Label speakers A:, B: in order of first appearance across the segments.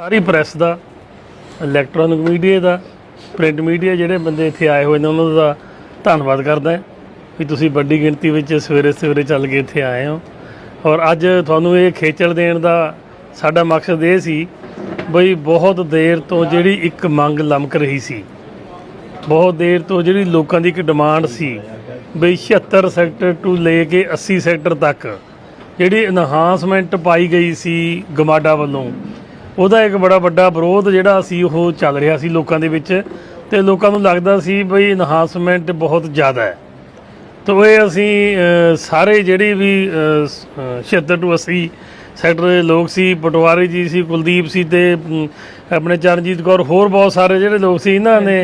A: ਸਾਰੀ press ਦਾ electronic media ਦਾ print media ਜਿਹੜੇ ਬੰਦੇ ਇੱਥੇ ਆਏ ਹੋਏ ਨੇ, ਉਹਨਾਂ ਦਾ ਧੰਨਵਾਦ ਕਰਦਾ ਹਾਂ ਵੀ ਤੁਸੀਂ ਵੱਡੀ ਗਿਣਤੀ ਵਿੱਚ ਸਵੇਰੇ ਸਵੇਰੇ ਚੱਲ ਕੇ ਇੱਥੇ ਆਏ ਹੋ। ਔਰ ਅੱਜ ਤੁਹਾਨੂੰ ਇਹ ਖੇਚਲ ਦੇਣ ਦਾ ਸਾਡਾ ਮਕਸਦ ਇਹ ਸੀ ਬਈ ਬਹੁਤ ਦੇਰ ਤੋਂ ਜਿਹੜੀ ਇੱਕ ਮੰਗ ਲਮਕ ਰਹੀ ਸੀ, ਬਹੁਤ ਦੇਰ ਤੋਂ ਜਿਹੜੀ ਲੋਕਾਂ ਦੀ ਇੱਕ ਡਿਮਾਂਡ ਸੀ ਬਈ 76 ਸੈਕਟਰ ਤੋਂ ਲੈ ਕੇ 80 ਸੈਕਟਰ ਤੱਕ ਜਿਹੜੀ ਇਨਹਾਂਸਮੈਂਟ ਪਾਈ ਗਈ ਸੀ ਗਮਾਡਾ ਵੱਲੋਂ ਉਹਦਾ ਇੱਕ ਬੜਾ ਵੱਡਾ ਵਿਰੋਧ ਜਿਹੜਾ ਸੀ ਉਹ ਚੱਲ ਰਿਹਾ ਸੀ ਲੋਕਾਂ ਦੇ ਵਿੱਚ ਤੇ ਲੋਕਾਂ ਨੂੰ ਲੱਗਦਾ ਸੀ ਬਈ ਇਨਹਾਂਸਮੈਂਟ ਬਹੁਤ ਜ਼ਿਆਦਾ ਹੈ। ਤੋ ਇਹ ਅਸੀਂ ਸਾਰੇ ਜਿਹੜੇ ਵੀ ਅ, ਸ- ਅ, 76 ਤੋਂ 80 ਸੈਕਟਰ ਦੇ ਲੋਕ ਸੀ ਪਟਵਾਰੀ ਜੀ ਸੀ ਕੁਲਦੀਪ ਸੀ ਤੇ ਆਪਣੇ ਚਰਨਜੀਤ ਕੌਰ ਹੋਰ ਬਹੁਤ ਸਾਰੇ ਜਿਹੜੇ ਲੋਕ ਸੀ ਇਹਨਾਂ ਨੇ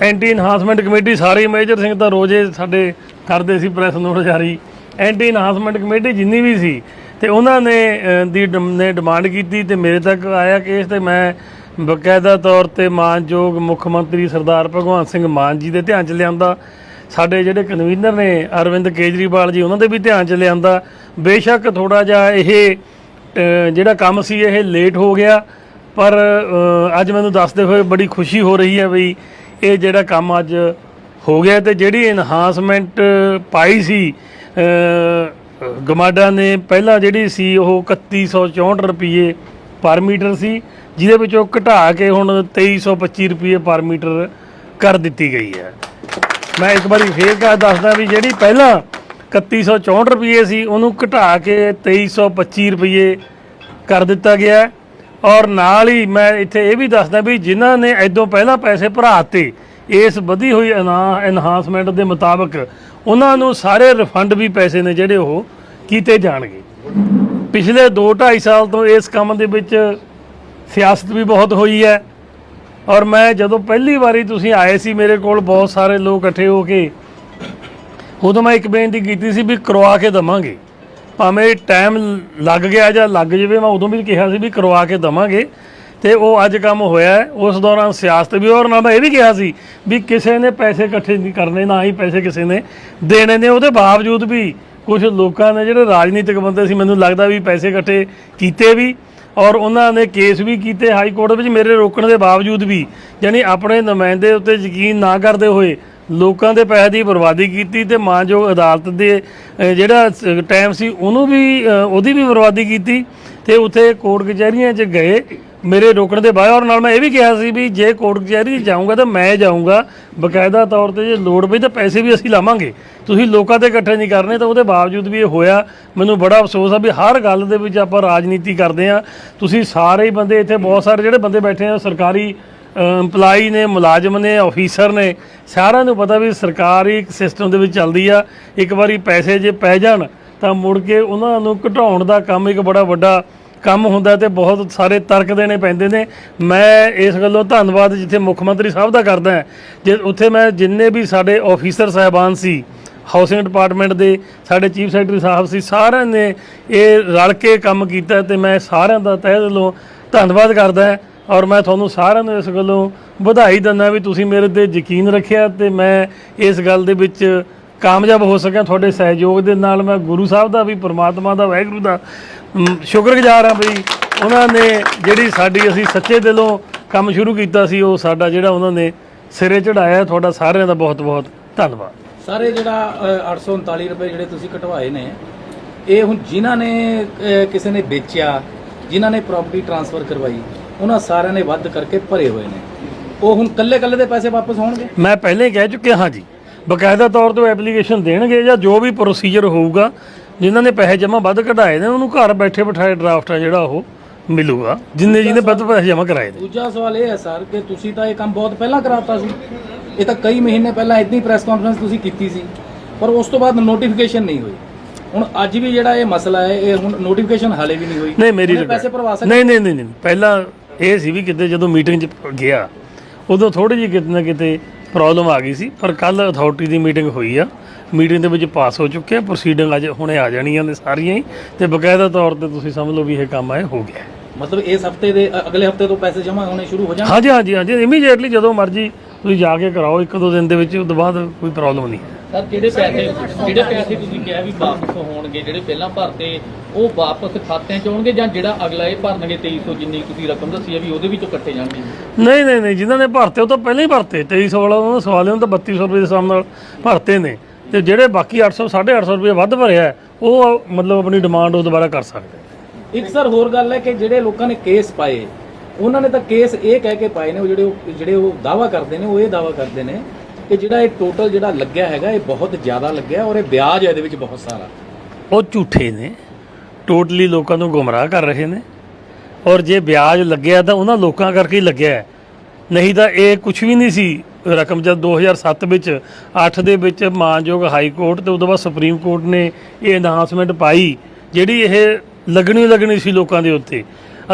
A: ਐਂਟੀ ਇਨਹਾਂਸਮੈਂਟ ਕਮੇਟੀ ਸਾਰੇ ਮੇਜਰ ਸਿੰਘ ਤਾਂ ਰੋਜ਼ੇ ਸਾਡੇ ਕਰਦੇ ਸੀ ਪ੍ਰੈਸ ਨੋਟ ਜਾਰੀ ਐਂਟੀ ਇਨਹਾਂਸਮੈਂਟ ਕਮੇਟੀ ਜਿੰਨੀ ਵੀ ਸੀ ਤੇ ਉਹਨਾਂ ਨੇ ਦੀ ਡਿਮ- ਨੇ ਡਿਮਾਂਡ ਕੀਤੀ ਤੇ ਮੇਰੇ ਤੱਕ ਆਇਆ ਕੇਸ ਤੇ ਮੈਂ ਬਕਾਇਦਾ ਤੌਰ ਤੇ ਮਾਨਯੋਗ ਮੁੱਖ ਮੰਤਰੀ ਸਰਦਾਰ ਭਗਵੰਤ ਸਿੰਘ ਮਾਨ ਜੀ ਦੇ ਧਿਆਨ ਚ ਲਿਆਂਦਾ। ਸਾਡੇ ਜਿਹੜੇ ਕਨਵੀਨਰ ਨੇ ਅਰਵਿੰਦ ਕੇਜਰੀਵਾਲ ਜੀ, ਉਹਨਾਂ ਦੇ ਵੀ ਧਿਆਨ ਚ ਲਿਆਂਦਾ। ਬੇਸ਼ੱਕ ਥੋੜਾ ਜਿਹਾ ਇਹ ਜਿਹੜਾ ਕੰਮ ਸੀ, ਇਹ ਲੇਟ ਹੋ ਗਿਆ, ਪਰ ਅੱਜ ਮੈਨੂੰ ਦੱਸਦੇ ਹੋਏ ਬੜੀ ਖੁਸ਼ੀ ਹੋ ਰਹੀ ਹੈ ਬਈ ਇਹ ਜਿਹੜਾ ਕੰਮ ਅੱਜ ਹੋ ਗਿਆ ਤੇ ਜਿਹੜੀ ਇਨਹਾਂਸਮੈਂਟ ਪਾਈ ਸੀ ਗਮਾਡਾ ਨੇ ਪਹਿਲਾਂ ਜਿਹੜੀ ਸੀ ਉਹ 3164 ਰੁਪਏ ਪਰ ਮੀਟਰ ਸੀ, ਜਿਹਦੇ ਵਿੱਚੋਂ ਘਟਾ ਕੇ ਹੁਣ 2325 ਰੁਪਏ ਪਰ ਮੀਟਰ ਕਰ ਦਿੱਤੀ ਗਈ ਹੈ। ਮੈਂ ਇੱਕ ਵਾਰੀ ਫੇਰ ਕਹ ਦੱਸਦਾ ਵੀ ਜਿਹੜੀ ਪਹਿਲਾਂ 3164 ਰੁਪਏ ਸੀ, ਉਹਨੂੰ ਘਟਾ ਕੇ 2325 ਰੁਪਏ ਕਰ ਦਿੱਤਾ ਗਿਆ ਔਰ ਨਾਲ ਹੀ ਮੈਂ ਇੱਥੇ ਇਹ ਵੀ ਦੱਸਦਾ ਵੀ ਜਿਨ੍ਹਾਂ ਨੇ ਐਦੋਂ ਪਹਿਲਾਂ ਪੈਸੇ ਭਰਾਤੇ ਇਸ ਵਧੀ ਹੋਈ ਐਨਹਾਂਸਮੈਂਟ ਦੇ ਮੁਤਾਬਕ ਉਹਨਾਂ ਨੂੰ ਸਾਰੇ ਰਿਫੰਡ ਵੀ ਪੈਸੇ ਨੇ ਜਿਹੜੇ ਉਹ ਕੀਤੇ ਜਾਣਗੇ। ਪਿਛਲੇ 2.5 ਸਾਲ ਤੋਂ ਇਸ ਕੰਮ ਦੇ ਵਿੱਚ ਸਿਆਸਤ ਵੀ ਬਹੁਤ ਹੋਈ ਹੈ ਔਰ ਮੈਂ ਜਦੋਂ ਪਹਿਲੀ ਵਾਰੀ ਤੁਸੀਂ ਆਏ ਸੀ ਮੇਰੇ ਕੋਲ, ਬਹੁਤ ਸਾਰੇ ਲੋਕ ਇਕੱਠੇ ਹੋ ਕੇ, ਉਦੋਂ ਮੈਂ ਇੱਕ ਬੇਨਤੀ ਕੀਤੀ ਸੀ ਵੀ ਕਰਵਾ ਕੇ ਦਵਾਂਗੇ। ਭਾਵੇਂ ਟਾਈਮ ਲੱਗ ਗਿਆ ਜਾਂ ਲੱਗ ਜਾਵੇ, ਮੈਂ ਉਦੋਂ ਵੀ ਕਿਹਾ ਸੀ ਵੀ ਕਰਵਾ ਕੇ ਦਵਾਂਗੇ। ਤੇ ਉਹ ਅੱਜ ਕੰਮ ਹੋਇਆ ਹੈ। ਉਸ ਦੌਰਾਨ ਸਿਆਸਤ ਵੀ ਔਰ ਨਾਲ ਮੈਂ ਇਹ ਵੀ ਕਿਹਾ ਸੀ ਵੀ ਕਿਸੇ ਨੇ ਪੈਸੇ ਇਕੱਠੇ ਨਹੀਂ ਕਰਨੇ ਨਾ ਹੀ ਪੈਸੇ ਕਿਸੇ ਨੇ ਦੇਣੇ ਨੇ ਉਹਦੇ ਬਾਵਜੂਦ ਵੀ ਕੁਝ ਲੋਕਾਂ ਨੇ ਜਿਹੜੇ ਰਾਜਨੀਤਿਕ ਬੰਦੇ ਸੀ ਮੈਨੂੰ ਲੱਗਦਾ ਵੀ ਪੈਸੇ ਇਕੱਠੇ ਕੀਤੇ ਵੀ ਔਰ ਉਹਨਾਂ ਨੇ ਕੇਸ ਵੀ ਕੀਤੇ ਹਾਈ ਕੋਰਟ ਵਿੱਚ ਮੇਰੇ ਰੋਕਣ ਦੇ ਬਾਵਜੂਦ ਵੀ ਯਾਨੀ ਆਪਣੇ ਨੁਮਾਇੰਦੇ ਉੱਤੇ ਯਕੀਨ ਨਾ ਕਰਦੇ ਹੋਏ ਲੋਕਾਂ ਦੇ ਪੈਸੇ ਦੀ ਬਰਬਾਦੀ ਕੀਤੀ ਤੇ ਮਾਨਯੋਗ ਅਦਾਲਤ ਦੇ ਅ, ਜਿਹੜਾ ਟਾਈਮ ਸੀ ਉਹਨੂੰ ਵੀ ਅ, ਉਹਦੀ ਵੀ ਬਰਬਾਦੀ ਕੀਤੀ ਤੇ ਉੱਥੇ ਕੋਰਟ ਕਚਹਿਰੀਆਂ 'ਚ ਗਏ ਮੇਰੇ ਰੋਕਣ ਦੇ ਬਾਅਦ ਔਰ ਨਾਲ ਮੈਂ ਇਹ ਵੀ ਕਿਹਾ ਸੀ ਵੀ ਜੇ ਕੋਰਟ ਕਚਹਿਰੀ 'ਚ ਜਾਊਂਗਾ ਤਾਂ ਮੈਂ ਜਾਊਂਗਾ। ਬਕਾਇਦਾ ਤੌਰ ਤੇ ਜੇ ਲੋੜ ਪਈ ਤਾਂ ਪੈਸੇ ਵੀ ਅਸੀਂ ਲਾਵਾਂਗੇ। ਤੁਸੀਂ ਲੋਕਾਂ 'ਤੇ ਇਕੱਠੇ ਨਹੀਂ ਕਰਨੇ ਤਾਂ ਉਹਦੇ ਬਾਵਜੂਦ ਵੀ ਇਹ ਹੋਇਆ। ਮੈਨੂੰ ਬੜਾ ਅਫਸੋਸ ਆ ਵੀ ਹਰ ਗੱਲ ਦੇ ਵਿੱਚ ਆਪਾਂ ਰਾਜਨੀਤੀ ਕਰਦੇ ਆ ਤੁਸੀਂ ਸਾਰੇ ਹੀ ਬੰਦੇ ਇੱਥੇ ਬਹੁਤ ਸਾਰੇ ਜਿਹੜੇ ਬੰਦੇ ਬੈਠੇ ਆ, ਸਰਕਾਰੀ EMPLOYE ਨੇ, ਮੁਲਾਜ਼ਮ ਨੇ ਆਫੀਸਰ ਨੇ, ਸਾਰਿਆਂ ਨੂੰ ਪਤਾ ਵੀ ਸਰਕਾਰੀ ਇੱਕ ਸਿਸਟਮ ਦੇ ਵਿੱਚ ਚੱਲਦੀ ਆ। ਇੱਕ ਵਾਰੀ ਪੈਸੇ ਜੇ ਪੈ ਜਾਣ ਤਾਂ ਮੁੜ ਕੇ ਉਹਨਾਂ ਨੂੰ ਘਟਾਉਣ ਦਾ ਕੰਮ ਇੱਕ ਬੜਾ ਵੱਡਾ ਕੰਮ ਹੁੰਦਾ ਤੇ ਬਹੁਤ ਸਾਰੇ ਤਰਕ ਦੇਣੇ ਪੈਂਦੇ ਨੇ। ਮੈਂ ਇਸ ਗੱਲੋਂ ਧੰਨਵਾਦ ਜਿੱਥੇ ਮੁੱਖ ਮੰਤਰੀ ਸਾਹਿਬ ਦਾ ਕਰਦਾ ਹਾਂ। ਜੇ ਉੱਥੇ ਮੈਂ ਜਿੰਨੇ ਵੀ ਸਾਡੇ ਆਫੀਸਰ ਸਾਹਿਬਾਨ ਸੀ ਹਾਊਸਿੰਗ ਡਿਪਾਰਟਮੈਂਟ ਦੇ, ਸਾਡੇ ਚੀਫ ਸੈਕਟਰੀ ਸਾਹਿਬ ਸੀ, ਸਾਰਿਆਂ ਨੇ ਇਹ ਰਲ ਕੇ ਕੰਮ ਕੀਤਾ ਤੇ ਮੈਂ ਸਾਰਿਆਂ ਦਾ ਤਹਿ ਦਿਲੋਂ ਧੰਨਵਾਦ ਕਰਦਾ ਹਾਂ। ਔਰ ਮੈਂ ਤੁਹਾਨੂੰ ਸਾਰਿਆਂ ਨੂੰ ਇਸ ਗੱਲੋਂ ਵਧਾਈ ਦਿੰਦਾ ਵੀ ਤੁਸੀਂ ਮੇਰੇ ਤੇ ਯਕੀਨ ਰੱਖਿਆ ਤੇ ਮੈਂ ਇਸ ਗੱਲ ਦੇ ਵਿੱਚ ਕਾਮਯਾਬ ਹੋ ਸਕਿਆ ਤੁਹਾਡੇ ਸਹਿਯੋਗ ਦੇ ਨਾਲ ਮੈਂ ਗੁਰੂ ਸਾਹਿਬ ਦਾ ਵੀ, ਪ੍ਰਮਾਤਮਾ ਦਾ, ਵਾਹਿਗੁਰੂ ਦਾ ਸ਼ੁਕਰਗੁਜ਼ਾਰ ਹਾਂ ਬਈ। ਉਹਨਾਂ ਨੇ ਜਿਹੜੀ ਸਾਡੀ ਅਸੀਂ ਸੱਚੇ ਦਿਲੋਂ ਕੰਮ ਸ਼ੁਰੂ ਕੀਤਾ ਸੀ ਉਹ ਸਾਡਾ ਜਿਹੜਾ ਉਹਨਾਂ ਨੇ ਸਿਰੇ ਚੜਾਇਆ ਤੁਹਾਡਾ ਸਾਰਿਆਂ ਦਾ ਬਹੁਤ ਬਹੁਤ ਧੰਨਵਾਦ।
B: ਸਾਰੇ ਜਿਹੜਾ ਅ, 839 ਰੁਪਏ ਜਿਹੜੇ ਤੁਸੀਂ ਕਟਵਾਏ ਨੇ ਇਹ ਹੁਣ ਜਿਨ੍ਹਾਂ ਨੇ ਕਿਸੇ ਨੇ ਵੇਚਿਆ ਜਿਨ੍ਹਾਂ ਨੇ ਪ੍ਰਾਪਰਟੀ ਟ੍ਰਾਂਸਫਰ ਕਰਵਾਈ ਉਹਨਾਂ ਸਾਰਿਆਂ ਨੇ ਵੱਧ ਕਰਕੇ ਭਰੇ ਹੋਏ ਨੇ। ਉਹ ਹੁਣ ਕੱਲੇ ਕੱਲੇ ਦੇ ਪੈਸੇ ਵਾਪਸ ਹੋਣਗੇ?
A: ਮੈਂ ਪਹਿਲੇ ਹੀ ਕਹਿ ਚੁੱਕਿਆ ਹਾਂ ਜੀ ਬਕਾਇਦਾ ਤੌਰ ਤੇ ਐਪਲੀਕੇਸ਼ਨ ਦੇਣਗੇ ਜਾਂ ਜੋ ਵੀ ਪ੍ਰੋਸੀਜਰ ਹੋਊਗਾ ਜਿਨ੍ਹਾਂ ਨੇ ਪੈਸੇ ਜਮ੍ਹਾਂ ਵੱਧ ਕਢਾਏ ਨੇ ਉਹਨੂੰ ਘਰ ਬੈਠੇ ਬਿਠਾਏ ਡਰਾਫਟ ਆ ਜਿਹੜਾ ਉਹ ਮਿਲੂਗਾ ਜਿੰਨੇ ਜਿਹਨੇ ਵੱਧ ਪੈਸੇ ਜਮ੍ਹਾਂ ਕਰਾਏ ਨੇ।
B: ਦੂਜਾ ਸਵਾਲ ਇਹ ਹੈ ਸਰ ਕਿ ਤੁਸੀਂ ਤਾਂ ਇਹ ਕੰਮ ਬਹੁਤ ਪਹਿਲਾਂ ਕਰਾਤਾ ਸੀ। ਇਹ ਤਾਂ ਕਈ ਮਹੀਨੇ ਪਹਿਲਾਂ ਇਦਾਂ ਪ੍ਰੈਸ ਕਾਨਫਰੰਸ ਤੁਸੀਂ ਕੀਤੀ ਸੀ ਪਰ ਉਸ ਤੋਂ ਬਾਅਦ ਨੋਟੀਫਿਕੇਸ਼ਨ ਨਹੀਂ ਹੋਈ। ਹੁਣ ਅੱਜ ਵੀ ਜਿਹੜਾ ਇਹ ਮਸਲਾ ਹੈ ਇਹ ਹੁਣ ਨੋਟੀਫਿਕੇਸ਼ਨ ਹਾਲੇ ਵੀ ਨਹੀਂ ਹੋਈ।
A: ਨਹੀਂ ਮੇਰੀ
B: ਉਹਨੇ ਪੈਸੇ ਭਰਵਾ ਸਕਦੇ?
A: ਨਹੀਂ ਨਹੀਂ ਨਹੀਂ ਨਹੀਂ ਪਹਿਲਾਂ ਇਹ ਸੀ ਵੀ ਕਿਤੇ ਜਦੋਂ ਮੀਟਿੰਗ 'ਚ ਗਿਆ ਉਦੋਂ ਥੋੜੀ ਜਿਹੀ ਕਿਤੇ ਨਾ ਕਿਤੇ ਪ੍ਰੋਬਲਮ ਆ ਗਈ ਸੀ ਪਰ ਕੱਲ ਅਥਾਰਟੀ ਦੀ ਮੀਟਿੰਗ ਹੋਈ ਆ। ਮੀਟਿੰਗ ਦੇ ਵਿੱਚ ਪਾਸ ਹੋ ਚੁੱਕਿਆ ਪ੍ਰੋਸੀਡਿੰਗ ਅੱਜ ਹੁਣੇ ਆ ਜਾਣੀਆਂ ਨੇ ਸਾਰੀਆਂ ਹੀ। ਤੇ ਬਕਾਇਦਾ ਤੌਰ ਤੇ ਤੁਸੀਂ ਸਮਝ ਲਓ ਵੀ ਇਹ ਕੰਮ ਆਏ ਹੋ ਗਿਆ।
B: ਮਤਲਬ ਇਸ ਹਫ਼ਤੇ ਦੇ ਅ- ਅਗਲੇ ਹਫ਼ਤੇ ਤੋਂ ਪੈਸੇ ਜਮ੍ਹਾਂ ਹੋਣੇ ਸ਼ੁਰੂ ਹੋ ਜਾਣ
A: ਹਾਂਜੀ ਹਾਂਜੀ ਹਾਂਜੀ। ਇਮੀਡੀਏਟਲੀ ਜਦੋਂ ਮਰਜ਼ੀ ਤੁਸੀਂ ਜਾ ਕੇ ਕਰਾਓ ਇੱਕ ਦੋ ਦਿਨ ਦੇ ਵਿੱਚ ਉਸ ਤੋਂ ਬਾਅਦ ਕੋਈ ਪ੍ਰੋਬਲਮ ਨਹੀਂ।
C: ਸਰ ਜਿਹੜੇ ਪੈਸੇ ਜਿਹੜੇ ਪੈਸੇ ਤੁਸੀਂ ਕਿਹਾ ਵੀ ਵਾਪਸ ਹੋਣਗੇ ਜਿਹੜੇ ਪਹਿਲਾਂ ਭਰਤੇ ਉਹ ਵਾਪਸ ਖਾਤਿਆਂ 'ਚ ਆਉਣਗੇ ਜਾਂ ਜਿਹੜਾ ਅਗਲਾ ਇਹ ਭਰਨਗੇ 2300 ਜਿੰਨੀ ਤੁਸੀਂ ਰਕਮ ਦੱਸੀ ਹੈ ਵੀ ਉਹਦੇ ਵਿੱਚੋਂ ਕੱਟੇ ਜਾਣਗੇ?
A: ਨਹੀਂ ਨਹੀਂ ਨਹੀਂ। ਜਿਨ੍ਹਾਂ ਨੇ ਭਰਤੇ ਉਹ ਤਾਂ ਪਹਿਲਾਂ ਹੀ ਭਰਤੇ। 2300 ਵਾਲਾ ਉਹਨਾਂ ਦਾ ਸਵਾਲ ਹੈ, ਉਹਨਾਂ ਤਾਂ 3200 ਰੁਪਏ ਦੇ ਹਿਸਾਬ ਨਾਲ ਭਰਤੇ ਨੇ। ਤੇ ਜਿਹੜੇ ਬਾਕੀ 800 850 ਰੁਪਏ ਵੱਧ ਭਰਿਆ ਹੈ, ਉਹ ਮਤਲਬ ਆਪਣੀ ਡਿਮਾਂਡ ਉਹ ਦੁਬਾਰਾ ਕਰ ਸਕਦੇ
B: ਇੱਕ ਸਰ ਹੋਰ ਗੱਲ ਹੈ ਕਿ ਜਿਹੜੇ ਲੋਕਾਂ ਨੇ ਕੇਸ ਪਾਏ ਉਹਨਾਂ ਨੇ ਤਾਂ ਕੇਸ ਇਹ ਕਹਿ ਕੇ ਪਾਏ ਨੇ ਉਹ ਜਿਹੜੇ ਉਹ- ਜਿਹੜੇ ਉਹ ਦਾਵਾ ਕਰਦੇ ਨੇ ਉਹ ਇਹ ਦਾਵਾ ਕਰਦੇ ਨੇ ਕਿ ਜਿਹੜਾ ਇਹ ਟੋਟਲ ਜਿਹੜਾ ਲੱਗਿਆ ਹੈਗਾ ਇਹ ਬਹੁਤ ਜ਼ਿਆਦਾ ਲੱਗਿਆ ਔਰ ਇਹ ਵਿਆਜ ਹੈ ਇਹਦੇ ਵਿੱਚ ਬਹੁਤ ਸਾਰਾ।
A: ਉਹ ਝੂਠੇ ਨੇ। ਟੋਟਲੀ ਲੋਕਾਂ ਨੂੰ ਗੁੰਮਰਾਹ ਕਰ ਰਹੇ ਨੇ। ਔਰ ਜੇ ਵਿਆਜ ਲੱਗਿਆ ਤਾਂ ਉਹਨਾਂ ਲੋਕਾਂ ਕਰਕੇ ਹੀ ਲੱਗਿਆ ਹੈ। ਨਹੀਂ ਤਾਂ ਇਹ ਕੁਝ ਵੀ ਨਹੀਂ ਸੀ। ਰਕਮ ਜਦ 2007 ਵਿੱਚ 8 ਦੇ ਵਿੱਚ ਮਾਨਯੋਗ ਹਾਈ ਕੋਰਟ ਤੇ ਉਦੋਂ ਬਾਅਦ ਸੁਪਰੀਮ ਕੋਰਟ ਨੇ ਇਹ ਅਨਾਉਂਸਮੈਂਟ ਪਾਈ, ਜਿਹੜੀ ਇਹ ਲੱਗਣੀ ਲੱਗਣੀ ਸੀ ਲੋਕਾਂ ਦੇ ਉੱਤੇ।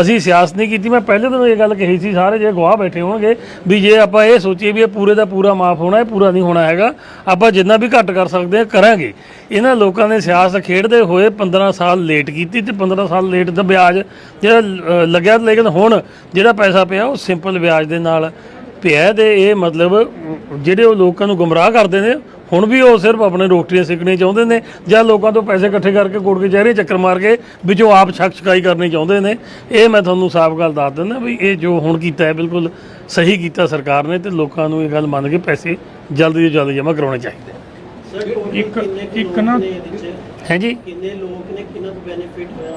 A: ਅਸੀਂ ਸਿਆਸਤ ਨਹੀਂ ਕੀਤੀ। ਮੈਂ ਪਹਿਲੇ ਦਿਨ ਇਹ ਗੱਲ ਕਹੀ ਸੀ, ਸਾਰੇ ਜੇ ਗਵਾਹ ਬੈਠੇ ਹੋਣਗੇ ਵੀ ਜੇ ਆਪਾਂ ਇਹ ਸੋਚੀਏ ਵੀ ਇਹ ਪੂਰੇ ਦਾ ਪੂਰਾ ਮਾਫ ਹੋਣਾ, ਇਹ ਪੂਰਾ ਨਹੀਂ ਹੋਣਾ ਹੈਗਾ, ਆਪਾਂ ਜਿੰਨਾ ਵੀ ਘੱਟ ਕਰ ਸਕਦੇ ਹਾਂ, ਕਰਾਂਗੇ। ਇਹਨਾਂ ਲੋਕਾਂ ਨੇ ਸਿਆਸਤ ਖੇਡਦੇ ਹੋਏ 15 ਸਾਲ ਲੇਟ ਕੀਤੀ ਤੇ 15 ਸਾਲ ਲੇਟ ਦਾ ਵਿਆਜ ਜਿਹੜਾ ਲੱਗਿਆ ਲੇਕਿਨ ਹੁਣ ਜਿਹੜਾ ਪੈਸਾ ਪਿਆ ਉਹ ਸਿੰਪਲ ਵਿਆਜ ਦੇ ਨਾਲ ਪਿਆ ਤੇ ਇਹ ਮਤਲਬ ਜਿਹੜੇ ਉਹ ਲੋਕਾਂ ਨੂੰ ਗੁੰਮਰਾਹ ਕਰਦੇ ਨੇ ਹੁਣ ਵੀ ਉਹ ਸਿਰਫ ਆਪਣੇ ਰੋਟੀਆਂ ਸਿੱਖਣੀ ਚਾਹੁੰਦੇ ਨੇ ਜਾਂ ਲੋਕਾਂ ਤੋਂ ਪੈਸੇ ਇਕੱਠੇ ਕਰਕੇ ਕੋਰਟ ਕਚਹਿਰੀ ਚੱਕਰ ਮਾਰ ਕੇ ਵਿੱਚੋਂ ਆਪ ਛਕ ਛਕਾਈ ਕਰਨੀ ਚਾਹੁੰਦੇ ਨੇ ਇਹ ਮੈਂ ਤੁਹਾਨੂੰ ਸਾਫ਼ ਗੱਲ ਦੱਸ ਦਿੰਦਾ ਵੀ ਇਹ ਜੋ ਹੁਣ ਕੀਤਾ ਹੈ ਬਿਲਕੁਲ ਸਹੀ ਕੀਤਾ ਸਰਕਾਰ ਨੇ ਤੇ ਲੋਕਾਂ ਨੂੰ ਇਹ ਗੱਲ ਮੰਨ ਕੇ ਪੈਸੇ ਜਲਦੀ ਤੋਂ ਜਲਦੀ ਜਮ੍ਹਾਂ ਕਰਾਉਣੇ ਚਾਹੀਦੇ।
D: ਇੱਕ ਇੱਕ ਨਾ
A: ਹੈ ਜੀ
D: ਕਿੰਨੇ ਲੋਕ ਨੇ ਕਿੰਨਾ ਬੈਨੀਫਿਟ ਹੋਇਆ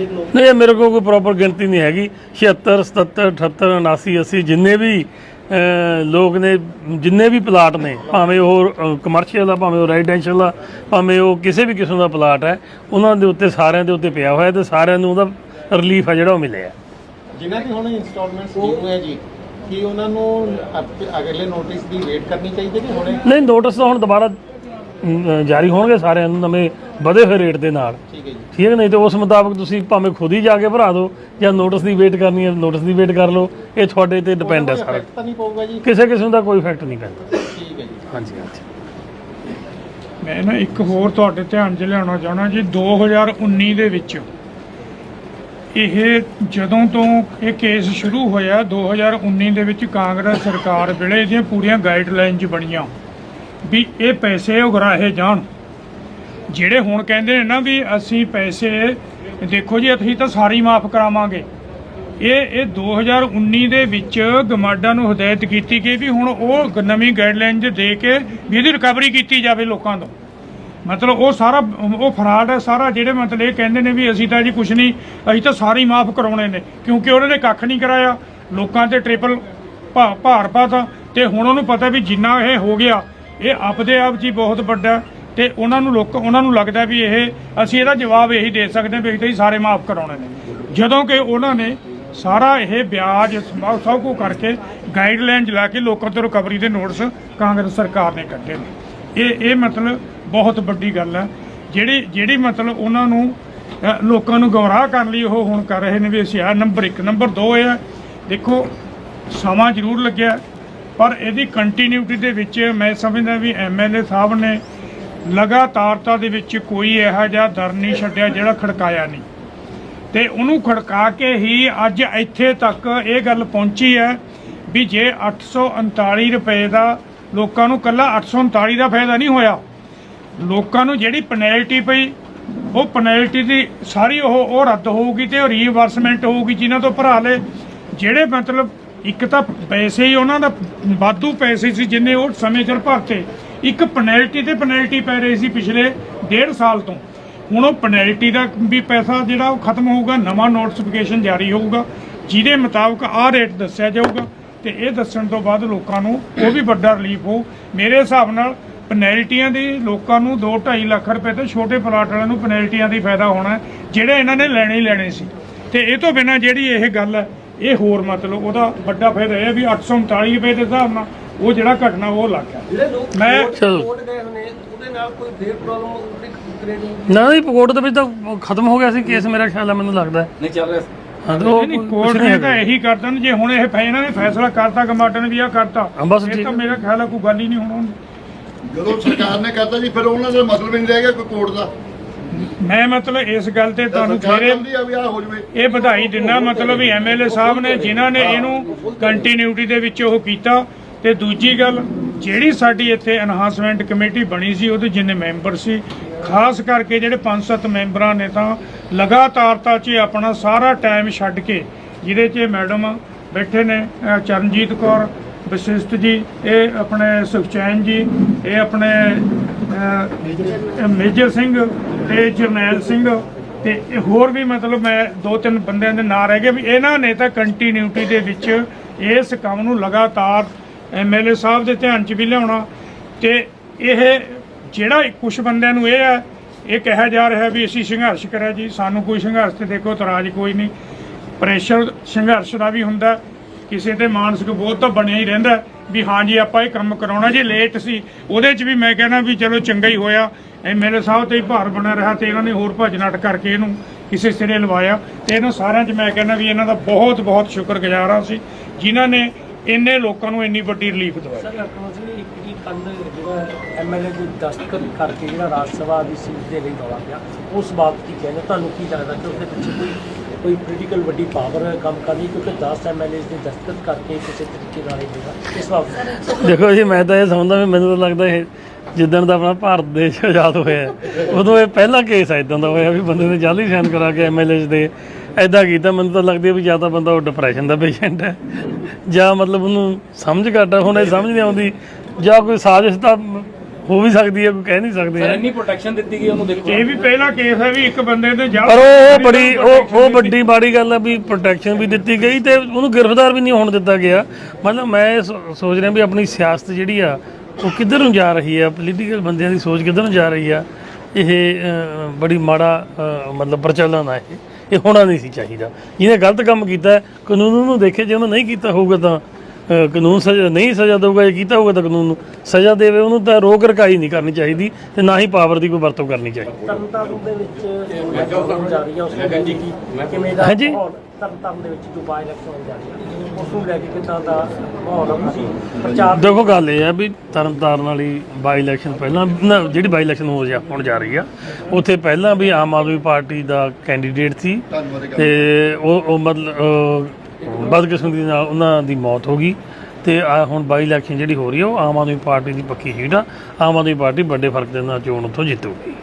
D: ਕਿੰਨੇ ਕੁ ਲੋਕ
A: ਨਹੀਂ ਇਹ ਮੇਰੇ ਕੋਲ ਕੋਈ ਪ੍ਰੋਪਰ ਗਿਣਤੀ ਨਹੀਂ ਹੈਗੀ। 76 77 78 79 80 ਜਿੰਨੇ ਵੀ ਅਹ, ਲੋਕ ਨੇ ਜਿੰਨੇ ਵੀ ਪਲਾਟ ਨੇ ਭਾਵੇਂ ਉਹ ਕਮਰਸ਼ੀਅਲ ਆ ਭਾਵੇਂ ਉਹ ਰੈਜ਼ੀਡੈਂਸ਼ੀਅਲ ਆ ਭਾਵੇਂ ਉਹ ਕਿਸੇ ਵੀ ਕਿਸਮ ਦਾ ਪਲਾਟ ਹੈ ਉਹਨਾਂ ਦੇ ਉੱਤੇ ਸਾਰਿਆਂ ਦੇ ਉੱਤੇ ਪਿਆ ਹੋਇਆ ਤੇ ਸਾਰਿਆਂ ਨੂੰ ਉਹਦਾ ਰਿਲੀਫ ਆ ਜਿਹੜਾ ਉਹ ਮਿਲਿਆ
E: ਜਿਨ੍ਹਾਂ ਦੀ ਹੁਣ ਇਨਸਟਾਲਮੈਂਟਸ ਡਿਊ ਹੈ ਜੀ ਕੀ ਉਹਨਾਂ ਨੂੰ ਅਪ- ਅਗਲੇ ਨੋਟਿਸ ਦੀ ਵੇਟ ਕਰਨੀ ਚਾਹੀਦੀ ਕਿ ਹੁਣੇ?
A: ਨਹੀਂ ਨੋਟਿਸ ਤਾਂ ਹੁਣ ਦੁਬਾਰਾ ਅਮ, ਜਾਰੀ ਹੋਣਗੇ ਸਾਰਿਆਂ ਨੂੰ ਨਵੇਂ ਵਧੇ ਹੋਏ ਰੇਟ ਦੇ ਨਾਲ।
E: ਠੀਕ ਹੈ ਜੀ।
A: ਠੀਕ ਹੈ ਨਹੀਂ? ਤੇ ਉਸ ਮੁਤਾਬਕ ਤੁਸੀਂ ਭਾਵੇਂ ਖੁਦ ਹੀ ਜਾ ਕੇ ਭਰਾ ਦਿਓ ਜਾਂ ਨੋਟਿਸ ਦੀ ਵੇਟ ਕਰਨੀ ਹੈ ਨੋਟਿਸ ਦੀ ਵੇਟ ਕਰ ਲਓ। ਇਹ ਤੁਹਾਡੇ ਤੇ ਡਿਪੈਂਡ ਹੈ ਸਾਰਾ।
E: Effect ਤਾਂ ਨਹੀਂ ਪਊਗਾ ਜੀ।
A: ਕਿਸੇ ਕਿਸਮ ਦਾ ਕੋਈ ਇਫੈਕਟ ਨਹੀਂ ਪੈਂਦਾ।
E: ਠੀਕ ਹੈ ਜੀ।
A: ਹਾਂਜੀ ਹਾਂਜੀ।
F: ਮੈਂ ਨਾ ਇੱਕ ਹੋਰ ਤੁਹਾਡੇ ਧਿਆਨ 'ਚ ਲਿਆਉਣਾ ਚਾਹਣਾ ਜੀ 2019 ਦੇ ਵਿੱਚ। ਇਹ ਜਦੋਂ ਤੋਂ ਇਹ ਕੇਸ ਸ਼ੁਰੂ ਹੋਇਆ 2019 ਦੇ ਵਿੱਚ ਕਾਂਗਰਸ ਸਰਕਾਰ ਵੇਲੇ ਇਹਦੀਆਂ ਪੂਰੀਆਂ ਗਾਈਡਲਾਈਨਸ ਬਣੀਆਂ। ਵੀ ਇਹ ਪੈਸੇ ਉਗਰਾਹੇ ਜਾਣ। ਜਿਹੜੇ ਹੁਣ ਕਹਿੰਦੇ ਨੇ ਨਾ ਵੀ ਅਸੀਂ ਪੈਸੇ, ਦੇਖੋ ਜੀ, ਅਸੀਂ ਤਾਂ ਸਾਰੀ ਮਾਫ ਕਰਾਵਾਂਗੇ। ਇਹ ਇਹ 2019 ਦੇ ਵਿੱਚ ਗਮਾਡਾ ਨੂੰ ਹਦਾਇਤ ਕੀਤੀ ਗਈ ਵੀ ਹੁਣ ਉਹ ਨਵੀਂ ਗਾਈਡਲਾਈਨ ਦੇ ਕੇ ਵੀ ਇਹਦੀ ਰਿਕਵਰੀ ਕੀਤੀ ਜਾਵੇ ਲੋਕਾਂ ਤੋਂ। ਮਤਲਬ ਉਹ ਸਾਰਾ, ਉਹ ਫਰਾਡ ਹੈ, ਸਾਰਾ ਜਿਹੜੇ ਮਤਲਬ ਇਹ ਕਹਿੰਦੇ ਨੇ ਵੀ ਅਸੀਂ ਤਾਂ ਜੀ ਕੁਝ ਨਹੀਂ, ਅਸੀਂ ਤਾਂ ਸਾਰੇ ਮਾਫ ਕਰਾਉਣੇ ਨੇ, ਕਿਉਂਕਿ ਉਹਨਾਂ ਨੇ ਕੱਖ ਨਹੀਂ ਕਰਾਇਆ। ਲੋਕਾਂ ਤੇ ਟ੍ਰਿਪਲ ਭਾ- ਭਾਰ ਪਾਤਾ ਤੇ ਹੁਣ ਉਹਨੂੰ ਪਤਾ ਵੀ ਜਿੰਨਾ ਇਹ ਹੋ ਗਿਆ ਇਹ ਆਪਦੇ ਆਪ 'ਚ ਹੀ ਬਹੁਤ ਵੱਡਾ ਹੈ ਤੇ ਉਹਨਾਂ ਨੂੰ ਲੋਕ ਉਹਨਾਂ ਨੂੰ ਲੱਗਦਾ ਵੀ ਇਹ ਅਸੀਂ ਇਹਦਾ ਜਵਾਬ ਇਹੀ ਦੇ ਸਕਦੇ ਹਾਂ ਵੀ ਅਸੀਂ ਸਾਰੇ ਮਾਫ ਕਰਾਉਣੇ ਨੇ। ਜਦੋਂ ਕਿ ਉਹਨਾਂ ਨੇ ਸਾਰਾ ਇਹ ਵਿਆਜ ਸਮ- ਸਭ ਕੁ ਕਰਕੇ ਗਾਈਡਲਾਈਨ ਲਾ ਕੇ ਲੋਕਾਂ ਤੋਂ ਰਿਕਵਰੀ ਦੇ ਨੋਟਿਸ ਕਾਂਗਰਸ ਸਰਕਾਰ ਨੇ ਕੱਢੇ ਨੇ। ਇਹ ਇਹ ਮਤਲਬ ਬਹੁਤ ਵੱਡੀ ਗੱਲ ਹੈ। ਜਿਹੜੀ ਜਿਹੜੀ ਮਤਲਬ ਉਹਨਾਂ ਨੂੰ ਲੋਕਾਂ ਨੂੰ ਗਮਰਾਹ ਕਰਨ ਲਈ ਉਹ ਹੁਣ ਕਰ ਰਹੇ ਨੇ ਵੀ ਅਸੀਂ ਆ ਨੰਬਰ 1 ਨੰਬਰ 2 ਹੈ। ਦੇਖੋ, ਸਮਾਂ ਜ਼ਰੂਰ ਲੱਗਿਆ। ਪਰ ਇਹਦੀ ਕੰਟੀਨਿਊਟੀ ਦੇ ਵਿੱਚ ਮੈਂ ਸਮਝਦਾ ਵੀ ਐਮਐਲਏ ਸਾਹਿਬ ਨੇ ਲਗਾਤਾਰਤਾ ਦੇ ਵਿੱਚ ਕੋਈ ਇਹੋ ਜਿਹਾ ਦਰ ਨਹੀਂ ਛੱਡਿਆ ਜਿਹੜਾ ਖੜਕਾਇਆ ਨਹੀਂ। ਤੇ ਉਹਨੂੰ ਖੜਕਾ ਕੇ ਹੀ ਅੱਜ ਇੱਥੇ ਤੱਕ ਇਹ ਗੱਲ ਪਹੁੰਚੀ ਹੈ ਵੀ ਜੇ 839 ਰੁਪਏ ਦਾ ਲੋਕਾਂ ਨੂੰ ਕੱਲਾ 839 ਦਾ ਫਾਇਦਾ ਨਹੀਂ ਹੋਇਆ, ਲੋਕਾਂ ਨੂੰ ਜਿਹੜੀ ਪੈਨਲਟੀ ਪਈ, ਉਹ ਪੈਨਲਟੀ ਦੀ ਸਾਰੀ ਉਹ ਉਹ ਰੱਦ ਹੋਊਗੀ ਤੇ ਉਹ ਰੀਇੰਬਰਸਮੈਂਟ ਹੋਊਗੀ ਜਿਨ੍ਹਾਂ ਤੋਂ ਭਰਾ ਲਏ, ਜਿਹੜੇ ਮਤਲਬ ਇੱਕ ਤਾਂ ਪੈਸੇ ਹੀ ਉਹਨਾਂ ਦਾ ਵਾਧੂ ਪੈਸੇ ਸੀ ਜਿੰਨੇ ਉਹ ਸਮੇਂ ਸਿਰ ਭਰਤੇ। ਇੱਕ ਪੈਨਲਟੀ ਤੇ ਪੈਨਲਟੀ ਪੈ ਰਹੀ ਸੀ ਪਿਛਲੇ ਡੇਢ ਸਾਲ ਤੋਂ। ਹੁਣ ਉਹ ਪੈਨਲਟੀ ਦਾ ਵੀ ਪੈਸਾ ਜਿਹੜਾ ਉਹ ਖਤਮ ਹੋਊਗਾ, ਨਵਾਂ ਨੋਟੀਫਿਕੇਸ਼ਨ ਜਾਰੀ ਹੋਊਗਾ, ਜਿਹਦੇ ਮੁਤਾਬਕ ਆਹ ਰੇਟ ਦੱਸਿਆ ਜਾਊਗਾ ਤੇ ਇਹ ਦੱਸਣ ਤੋਂ ਬਾਅਦ ਲੋਕਾਂ ਨੂੰ ਉਹ ਵੀ ਵੱਡਾ ਰਿਲੀਫ ਹੋ ਮੇਰੇ ਹਿਸਾਬ ਨਾਲ ਪੈਨਲਟੀਆਂ ਦੀ ਲੋਕਾਂ ਨੂੰ 2.5 ਲੱਖ ਰੁਪਏ ਤੇ ਛੋਟੇ ਪਲਾਟ ਵਾਲਿਆਂ ਨੂੰ ਪੈਨਲਟੀਆਂ ਦੀ ਫਾਇਦਾ ਹੋਣਾ, ਜਿਹੜੇ ਇਹਨਾਂ ਨੇ ਲੈਣੇ ਹੀ ਲੈਣੇ ਸੀ। ਤੇ ਇਹ ਤੋਂ ਬਿਨਾ ਜਿਹੜੀ ਇਹ ਗੱਲ ਹੈ ਇਹ ਹੋਰ ਮਤਲਬ ਉਹਦਾ ਵੱਡਾ ਫਾਇਦਾ ਇਹ ਹੈ ਵੀ 839 ਰੁਪਏ ਦੇ ਹਿਸਾਬ ਨਾਲ ਉਹ ਜਿਹੜਾ ਘਟਨਾ ਉਹ ਲੱਗ ਗਿਆ ਮੈਂ
D: ਕੋਰਟ ਗਏ ਹੋਣੇ ਉਹਦੇ ਨਾਲ ਕੋਈ ਫੇਰ ਪ੍ਰੋਬਲਮ ਕ੍ਰੀਏਟ ਹੋਊਗੀ
A: ਨਾ ਨਹੀਂ ਕੋਰਟ ਦੇ ਵਿੱਚ ਤਾਂ ਖਤਮ ਹੋ ਗਿਆ ਸੀ ਕੇਸ ਮੇਰਾ ਖਿਆਲ ਹੈ ਮੈਨੂੰ ਲੱਗਦਾ।
B: ਨਹੀਂ ਚੱਲ ਰਿਹਾ
A: ਹਾਂ ਤੇ ਉਹ
F: ਕੋਰਟ ਨੇ ਤਾਂ। ਇਹੀ ਕਰਤਾ ਨਾ ਜੇ ਹੁਣ ਇਹ ਫੈ- ਇਹਨਾਂ ਨੇ ਫੈਸਲਾ ਕਰਤਾ ਕਮਾਟਨ ਵੀ ਆ ਕਰਤਾ
A: ਹਾਂ, ਬਸ
F: ਇਹ ਤਾਂ। ਮੇਰਾ ਖਿਆਲ ਹੈ ਕੋਈ ਗੱਲ ਹੀ ਨਹੀਂ ਹੁਣ ਉਹਦੀ।
G: ਜਦੋਂ ਸਰਕਾਰ ਨੇ ਕਰਤਾ ਜੀ ਫਿਰ ਉਹਨਾਂ ਦਾ ਮਤਲਬ ਹੀ ਨਹੀਂ ਰਹਿ ਗਿਆ ਕੋਈ ਕੋਰਟ ਦਾ
F: ਮੈਂ ਮਤਲਬ ਇਸ ਗੱਲ ਤੇ ਤੁਹਾਨੂੰ ਫੇਰੇ ਇਹ ਵਧਾਈ ਦਿੰਦਾ ਮਤਲਬ ਵੀ ਐਮਐਲਏ ਸਾਹਿਬ ਨੇ ਜਿਨ੍ਹਾਂ ਨੇ ਇਹਨੂੰ ਕੰਟੀਨਿਊਟੀ ਦੇ ਵਿੱਚ ਉਹ ਕੀਤਾ। ਤੇ ਦੂਜੀ ਗੱਲ ਜਿਹੜੀ ਸਾਡੀ ਇੱਥੇ ਐਨਹਾਂਸਮੈਂਟ ਕਮੇਟੀ ਬਣੀ ਸੀ ਉਹਦੇ ਜਿੰਨੇ ਮੈਂਬਰ ਸੀ ਖਾਸ ਕਰਕੇ ਜਿਹੜੇ 5-7 ਮੈਂਬਰਾਂ ਨੇ ਤਾਂ ਲਗਾਤਾਰਤਾ 'ਚ ਹੀ ਆਪਣਾ ਸਾਰਾ ਟਾਈਮ ਛੱਡ ਕੇ ਜਿਹਦੇ 'ਚ ਮੈਡਮ ਬੈਠੇ ਨੇ ਚਰਨਜੀਤ ਕੌਰ ਵਸਿਸ਼ਟ ਜੀ ਇਹ ਆਪਣੇ ਸੁਖਚੈਨ ਜੀ ਇਹ ਆਪਣੇ ਮੇਜਰ ਸਿੰਘ ਤੇ ਜਰਨੈਲ ਸਿੰਘ ਤੇ ਇਹ ਹੋਰ ਵੀ ਮਤਲਬ ਮੈਂ ਦੋ ਤਿੰਨ ਬੰਦਿਆਂ ਦੇ ਨਾਂ ਰਹਿ ਗਏ ਵੀ ਇਹਨਾਂ ਨੇ ਤਾਂ ਕੰਟੀਨਿਊਟੀ ਦੇ ਵਿੱਚ ਇਸ ਕੰਮ ਨੂੰ ਲਗਾਤਾਰ ਐਮਐਲਏ ਸਾਹਿਬ ਦੇ ਧਿਆਨ 'ਚ ਵੀ ਲਿਆਉਣਾ ਤੇ ਇਹ ਜਿਹੜਾ ਕੁਝ ਬੰਦਿਆਂ ਨੂੰ ਇਹ ਹੈ, ਇਹ ਕਿਹਾ ਜਾ ਰਿਹਾ ਵੀ ਅਸੀਂ ਸੰਘਰਸ਼ ਕਰਿਆ ਜੀ, ਸਾਨੂੰ ਕੋਈ ਸੰਘਰਸ਼ ਤੇ ਦੇਖੋ ਤਰਾਜ ਕੋਈ ਨਹੀਂ। ਪ੍ਰੈਸ਼ਰ ਸੰਘਰਸ਼ ਦਾ ਵੀ ਹੁੰਦਾ। ਕਿਸੇ ਤੇ ਮਾਨਸਿਕ ਬੋਧ ਤਾਂ ਬਣਿਆ ਹੀ ਰਹਿੰਦਾ ਵੀ ਹਾਂ ਜੀ, ਆਪਾਂ ਇਹ ਕੰਮ ਕਰਾਉਣਾ ਜੇ ਲੇਟ ਸੀ, ਉਹਦੇ 'ਚ ਵੀ ਮੈਂ ਕਹਿੰਦਾ ਵੀ ਚਲੋ ਚੰਗਾ ਹੀ ਹੋਇਆ। ਐਮਐਲਏ ਸਾਹਿਬ ਤੇ ਹੀ ਭਾਰ ਬਣਿਆ ਰਿਹਾ ਤੇ ਇਹਨਾਂ ਨੇ ਹੋਰ ਭੱਜ ਨੱਠ ਕਰਕੇ ਇਹਨੂੰ ਕਿਸੇ ਸਿਰੇ ਲਵਾਇਆ। ਤੇ ਇਹਨਾਂ ਸਾਰਿਆਂ 'ਚ ਮੈਂ ਕਹਿੰਦਾ ਵੀ ਇਹਨਾਂ ਦਾ ਬਹੁਤ ਬਹੁਤ ਸ਼ੁਕਰਗੁਜ਼ਾਰ ਹਾਂ ਸੀ ਜਿਨ੍ਹਾਂ ਨੇ ਇੰਨੇ ਲੋਕਾਂ ਨੂੰ ਇੰਨੀ ਵੱਡੀ ਰਿਲੀਫ ਦਵਾਈ।
H: ਸਰ ਅਕਰੋਸ ਇੱਕ ਜੀ ਕੰਦ ਜਿਹੜਾ ਐਮਐਲਏ ਦੀ ਦਸਤਖਤ ਕਰਕੇ ਜਿਹੜਾ ਰਾਜ ਸਭਾ ਦੀ ਸੀਟ ਦੇ ਲਈ ਦੌੜਾ ਗਿਆ ਉਸ ਬਾਬਤ ਕੀ ਕਹਿੰਦੇ ਤੁਹਾਨੂੰ ਕੀ ਲੱਗਦਾ ਕਿ ਉਹਦੇ ਪਿੱਛੇ ਕੋਈ ਕੋਈ ਪੋਲੀਟੀਕਲ ਵੱਡੀ ਪਾਵਰ ਕੰਮ ਕਰਨੀ, ਕਿਉਂਕਿ 10 ਐਮਐਲਏ ਦੇ ਦਸਤਖਤ ਕਰਕੇ ਕਿਸੇ ਤਰੀਕੇ ਨਾਲ ਇਹ ਜਿਹੜਾ, ਇਸ ਬਾਬਤ
A: ਦੇਖੋ ਜੀ, ਮੈਂ ਤਾਂ ਇਹ ਸਮਝਦਾ ਵੀ ਮੈਨੂੰ ਤਾਂ ਲੱਗਦਾ ਇਹ ਜਿੱਦਣ ਦਾ ਆਪਣਾ ਭਾਰਤ ਦੇਸ਼ ਆਜ਼ਾਦ ਹੋਇਆ, ਉਦੋਂ ਇਹ ਪਹਿਲਾ ਕੇਸ ਇਦਾਂ ਦਾ ਹੋਇਆ ਵੀ ਬੰਦੇ ਨੇ ਜਾਲੀ ਸਾਈਨ ਕਰਾ ਕੇ ਐਮਐਲਏ ਦੇ ਐਦਾਂ ਕੀਤਾ, ਮੈਨੂੰ ਤਾਂ ਲੱਗਦੀ ਵੀ ਜਾਂ ਤਾਂ ਬੰਦਾ ਉਹ ਡਿਪਰੈਸ਼ਨ ਦਾ ਪੇਸ਼ੈਂਟ ਹੈ। ਜਾਂ ਮਤਲਬ ਉਹਨੂੰ ਸਮਝ ਘੱਟ ਹੁਣ ਇਹ ਸਮਝ ਨਹੀਂ ਆਉਂਦੀ, ਜਾਂ ਕੋਈ ਸਾਜ਼ਿਸ਼ ਤਾਂ ਹੋ ਵੀ ਸਕਦੀ ਹੈ ਕੋਈ ਕਹਿ ਨਹੀਂ ਸਕਦੇ
B: ਸਰ ਇੰਨੀ ਪ੍ਰੋਟੈਕਸ਼ਨ ਦਿੱਤੀ ਗਈ ਉਹਨੂੰ ਦੇਖੋ।
F: ਇਹ ਵੀ ਪਹਿਲਾ ਕੇਸ ਹੈ ਵੀ ਇੱਕ ਬੰਦੇ ਦੇ ਜਾ
A: ਪਰ ਉਹ ਬੜੀ ਉਹ ਉਹ ਵੱਡੀ ਮਾੜੀ ਗੱਲ ਹੈ ਵੀ ਪ੍ਰੋਟੈਕਸ਼ਨ ਵੀ ਦਿੱਤੀ ਗਈ ਤੇ ਉਹਨੂੰ ਗ੍ਰਿਫਤਾਰ ਵੀ ਨਹੀਂ ਹੋਣ ਦਿੱਤਾ ਗਿਆ। ਮਤਲਬ ਮੈਂ ਇਹ ਸੋ- ਸੋਚ ਰਿਹਾ ਵੀ ਆਪਣੀ ਸਿਆਸਤ ਜਿਹੜੀ ਆ ਉਹ ਕਿੱਧਰ ਨੂੰ ਜਾ ਰਹੀ ਆ? ਪੋਲੀਟੀਕਲ ਬੰਦਿਆਂ ਦੀ ਸੋਚ ਕਿੱਧਰ ਨੂੰ ਜਾ ਰਹੀ ਆ? ਇਹ ਬੜੀ ਮਾੜਾ ਮਤਲਬ ਪ੍ਰਚਲਨ ਆ ਇਹ। ਇਹ ਹੋਣਾ ਨਹੀਂ ਸੀ ਚਾਹੀਦਾ। ਜਿਹਨੇ ਗਲਤ ਕੰਮ ਕੀਤਾ ਕਾਨੂੰਨ ਨੂੰ ਦੇਖੇ ਜੇ ਉਹਨੇ ਨਹੀਂ ਕੀਤਾ ਹੋਊਗਾ ਤਾਂ ਕਾਨੂੰਨ ਸਜ਼ਾ ਨਹੀਂ ਸਜ਼ਾ ਦੇਊਗਾ ਜੇ ਕੀਤਾ ਹੋਊਗਾ ਤਾਂ ਕਾਨੂੰਨ ਨੂੰ। ਸਜ਼ਾ ਦੇਵੇ ਉਹਨੂੰ ਤਾਂ ਰੋਕ ਰਕਾਈ ਨਹੀਂ ਕਰਨੀ ਚਾਹੀਦੀ ਤੇ ਨਾ ਹੀ ਪਾਵਰ ਦੀ ਕੋਈ ਵਰਤੋਂ ਕਰਨੀ ਚਾਹੀਦੀ।
H: ਤਰਨਤਾਰਨ ਦੇ ਵਿੱਚ ਇਲੈਕਸ਼ਨ ਹੋਣ ਜਾ ਰਹੀ ਹੈ ਉਸ ਨੂੰ ਲੈ ਕੇ ਕੀ ਕਿਵੇਂ ਦਾ
A: ਹਾਂਜੀ?
H: ਮਾਹੌਲ ਤਰਨਤਾਰਨ ਦੇ ਵਿੱਚ ਜੋ ਬਾਈ ਇਲੈਕਸ਼ਨ ਹੋਣ ਜਾ ਰਹੀ ਹੈ ਉਸ ਨੂੰ ਲੈ ਕੇ ਕਿੱਦਾਂ ਦਾ ਮਾਹੌਲ ਆ ਤੁਸੀਂ? ਪ੍ਰਚਾਰ
A: ਦੇਖੋ ਗੱਲ ਇਹ ਆ ਵੀ ਤਰਨਤਾਰਨ ਵਾਲੀ ਬਾਈ ਇਲੈਕਸ਼ਨ ਪਹਿਲਾਂ ਨਾ, ਜਿਹੜੀ ਬਾਈ ਇਲੈਕਸ਼ਨ ਹੋ ਜਾ ਹੋਣ ਜਾ ਰਹੀ ਆ ਉੱਥੇ ਪਹਿਲਾਂ ਵੀ ਆਮ ਆਦਮੀ ਪਾਰਟੀ ਦਾ ਕੈਂਡੀਡੇਟ ਸੀ ਤੇ ਉਹ ਉਹ ਮਤਲਬ ਬਦਕਿਸਮਤੀ ਨਾਲ ਉਹਨਾਂ ਦੀ ਮੌਤ ਹੋ ਗਈ ਤੇ ਆ ਹੁਣ ਬਾਈ ਇਲੈਕਸ਼ਨ ਜਿਹੜੀ ਹੋ ਰਹੀ ਆ, ਉਹ ਆਮ ਆਦਮੀ ਪਾਰਟੀ ਦੀ ਪੱਕੀ ਸੀਟ ਆ। ਆਮ ਆਦਮੀ ਪਾਰਟੀ ਵੱਡੇ ਫ਼ਰਕ ਦੇ ਨਾਲ ਚੋਣ ਉੱਥੋਂ ਜਿੱਤੂਗੀ।